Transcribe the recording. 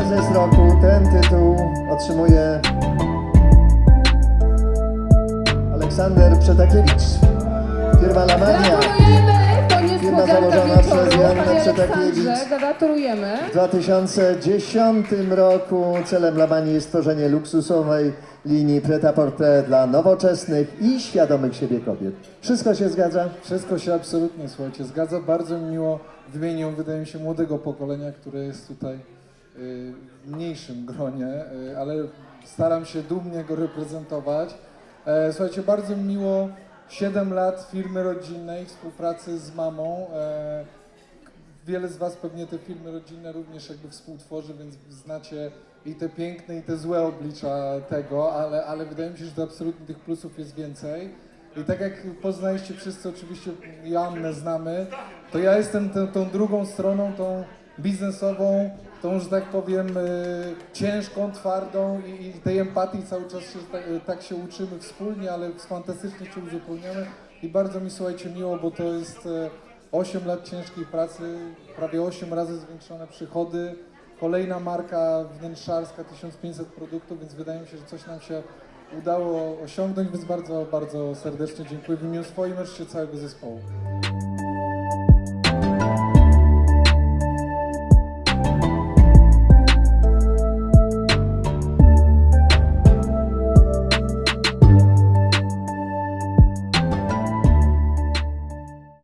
Prezes roku, ten tytuł otrzymuje Aleksander Przetakiewicz. Firma Lamania Gratulujemy! To niespodzianka założona przez Panie Przetakiewicz. Gratulujemy. w 2010 roku celem Lamanii jest stworzenie luksusowej linii prêt-à-porter dla nowoczesnych i świadomych siebie kobiet. Wszystko się zgadza? Wszystko się absolutnie, słuchajcie, zgadza. Bardzo mi miło w imieniu, wydaje mi się, młodego pokolenia, które jest tutaj w mniejszym gronie, y, ale staram się dumnie go reprezentować. E, Słuchajcie, bardzo mi miło 7 lat firmy rodzinnej, współpracy z mamą. E, Wiele z Was pewnie te filmy rodzinne również jakby współtworzy, więc znacie i te piękne, i te złe oblicza tego, ale, ale wydaje mi się, że absolutnie tych plusów jest więcej. I tak jak poznaliście wszyscy, oczywiście Joannę znamy, to ja jestem tą, tą drugą stroną, tą biznesową, tą, że tak powiem, y, ciężką, twardą i, i tej empatii cały czas się, tak, tak się uczymy wspólnie, ale fantastycznie się uzupełniamy i bardzo mi, słuchajcie, miło, bo to jest e, 8 lat ciężkiej pracy, prawie 8 razy zwiększone przychody, kolejna marka wnętrzarska, 1500 produktów, więc wydaje mi się, że coś nam się udało osiągnąć, więc bardzo, bardzo serdecznie dziękuję w imieniu swoim, wreszcie całego zespołu.